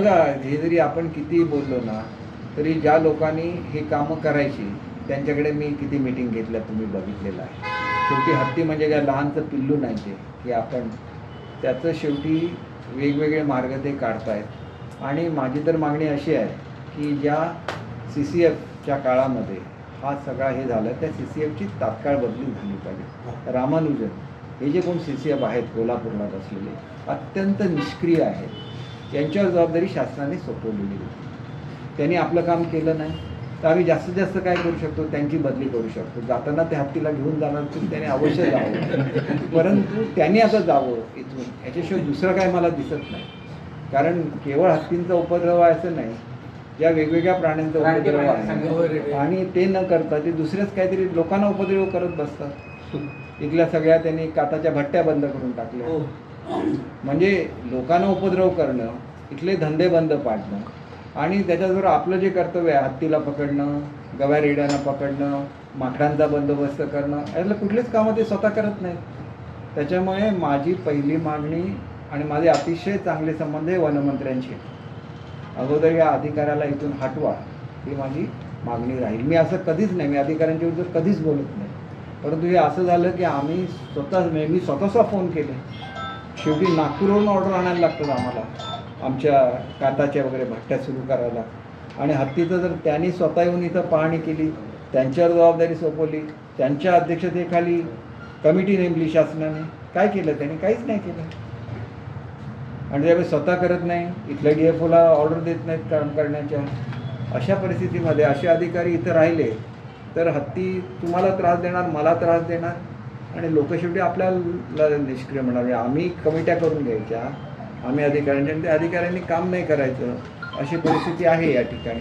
बघा हे जरी आपण किती बोललो ना तरी ज्या लोकांनी हे कामं करायची त्यांच्याकडे मी किती मिटिंग घेतल्या तुम्ही बघितलेलं आहे. शेवटी हत्ती म्हणजे काय? लहानचं पिल्लू नाही ते की आपण त्याचं शेवटी वेगवेगळे मार्ग ते काढतायत. आणि माझी तर मागणी अशी आहे की ज्या सी सी एफच्या काळामध्ये हा सगळा हे झालं त्या सी सी एफची तात्काळ बदली झाली पाहिजे. रामानुजन हे जे कोण सी सी एफ आहेत कोल्हापूरला बसलेले अत्यंत निष्क्रिय आहेत. यांच्यावर जबाबदारी शासनाने सोपवलेली होती. त्यांनी आपलं काम केलं नाही. तर आम्ही जास्तीत जास्त काय करू शकतो? त्यांची बदली करू शकतो. जाताना ते हत्तीला घेऊन जाणार तर त्याने अवश्य जावं. परंतु त्यांनी आता जावं इथून. याच्याशिवाय दुसरं काय मला दिसत नाही. कारण केवळ हत्तींचा उपद्रव असं नाही. ज्या वेगवेगळ्या प्राण्यांचा उपद्रव आहे. आणि ते न करता ते दुसरेच काहीतरी लोकांना उपद्रव करत बसतात. इथल्या सगळ्या त्यांनी काताच्या भट्ट्या बंद करून टाकल्या. हो. म्हणजे लोकांना उपद्रव करणं इथले धंदे बंद पाडणं आणि त्याच्याबरोबर आपलं जे कर्तव्य आहे हत्तीला पकडणं गव्या रेड्यांना पकडणं माकडांचा बंदोबस्त करणं यातलं कुठलीच कामं ते स्वतः करत नाहीत. त्याच्यामुळे माझी पहिली मागणी आणि माझे अतिशय चांगले संबंध आहे वनमंत्र्यांशी अगोदर या अधिकाऱ्याला इथून हटवा ही माझी मागणी राहील. मी असं कधीच नाही मी अधिकाऱ्यांच्या विरुद्ध कधीच बोलत नाही. परंतु हे असं झालं की आम्ही स्वतः मी स्वतःचा फोन केले. शेवटी नागपूरवरून ऑर्डर आणायला लागतात आम्हाला. आमच्या काताच्या वगैरे भट्ट्या सुरू करायला. आणि हत्तीचं जर त्यांनी स्वतः येऊन इथं पाहणी केली त्यांच्यावर जबाबदारी सोपवली त्यांच्या अध्यक्षतेखाली कमिटी नेमली शासनाने काय केलं त्यांनी? काहीच नाही केलं. आणि त्यावेळी स्वतः करत नाही इथल्या डी एफ ओला ऑर्डर देत नाहीत काम करण्याच्या. अशा परिस्थितीमध्ये असे अधिकारी इथं राहिले तर हत्ती तुम्हाला त्रास देणार मला त्रास देणार आणि लोक शेवटी आपल्याला निष्क्रिय म्हणावे म्हणजे आम्ही कमिट्या करून घ्यायच्या आम्ही अधिकाऱ्यांच्या आणि त्या अधिकाऱ्यांनी काम नाही करायचं अशी परिस्थिती आहे या ठिकाणी.